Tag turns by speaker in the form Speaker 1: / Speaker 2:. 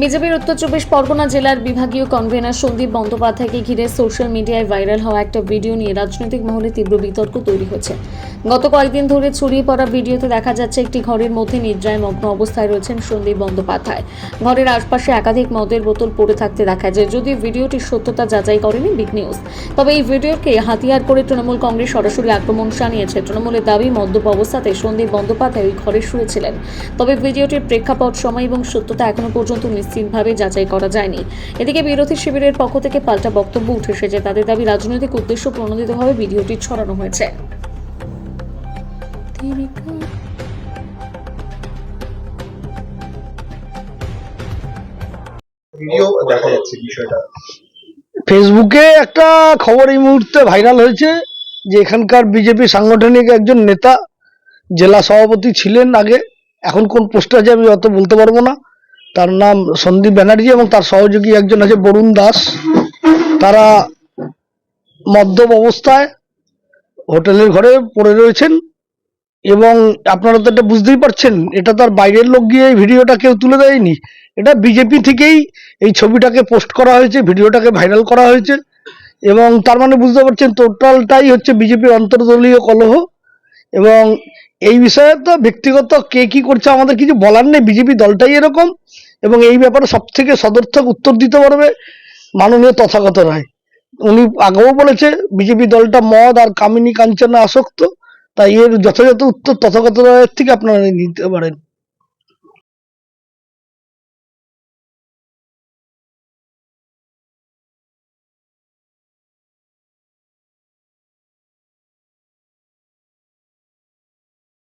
Speaker 1: বিজেপির উত্তর চব্বিশ পরগনা জেলার বিভাগীয় কনভেনার সন্দীপ বন্দ্যোপাধ্যায়কে ঘিরে সোশ্যাল মিডিয়ায় ভাইরাল হওয়া একটা ভিডিও নিয়ে রাজনৈতিক মহলে তীব্র বিতর্ক তৈরি হচ্ছে। গত কয়েকদিন ধরে ছড়িয়ে পড়া ভিডিওতে দেখা যাচ্ছে একটি ঘরের মধ্যে নিদ্রায় মগ্ন অবস্থায় রয়েছেন সন্দীপ বন্দ্যোপাধ্যায়। ঘরের আশপাশে একাধিক মদের বোতল পড়ে থাকতে দেখা যায়, যদিও ভিডিওটির সত্যতা যাচাই করেনি বিগ নিউজ। তবে এই ভিডিওকে হাতিয়ার করে তৃণমূল কংগ্রেস সরাসরি আক্রমণ শানিয়েছে। তৃণমূলের দাবি, মদ্যপ অবস্থাতে সন্দীপ বন্দ্যোপাধ্যায় ওই ঘরে শুয়েছিলেন। তবে ভিডিওটির প্রেক্ষাপট, সময় এবং সত্যতা এখনও পর্যন্ত নিশ্চিতভাবে যাচাই করা যায়নি। এদিকে বিরোধী শিবিরের পক্ষ থেকে পাল্টা বক্তব্য উঠে এসেছে। তাদের দাবি রাজনৈতিক উদ্দেশ্য প্রণোদিতভাবে ভিডিওটি ছড়ানো হয়েছে।
Speaker 2: ভিডিও দেখা যাচ্ছে বিষয়টা।
Speaker 3: ফেসবুকে একটা খবর এই মুহূর্তে ভাইরাল হয়েছে যে এখানকার বিজেপি সাংগঠনিক একজন নেতা জেলা সভাপতি ছিলেন আগে। এখন কোন পোস্টে আছে আমি অত বলতে পারব না। তার নাম সন্দীপ ব্যানার্জি এবং তার সহযোগী একজন আছে বরুণ দাস। তারা মদ্যপ অবস্থায় হোটেলের ঘরে পড়ে রয়েছেন এবং আপনারা তো এটা বুঝতেই পারছেন, এটা তার বাইরের লোক গিয়ে এই ভিডিওটা কেউ তুলে দেয়নি। এটা বিজেপি থেকেই এই ছবিটাকে পোস্ট করা হয়েছে, ভিডিওটাকে ভাইরাল করা হয়েছে এবং তার মানে বুঝতে পারছেন টোটালটাই হচ্ছে বিজেপির অন্তর্দলীয় কলহ। এবং এই বিষয়ে তো ব্যক্তিগত কে কি করছে আমাদের কিছু বলার নেই। বিজেপি দলটাই এরকম এবং এই ব্যাপারে সব থেকে সদর্থক উত্তর দিতে পারবে মাননীয় তথাগত রায়। উনি আগেও বলেছে, বিজেপি দলটা মদ আর কামিনী কাঞ্চনে আসক্ত, তাই এর যথাযথ উত্তর তথাগত রায়ের থেকে আপনারা নিতে পারেন।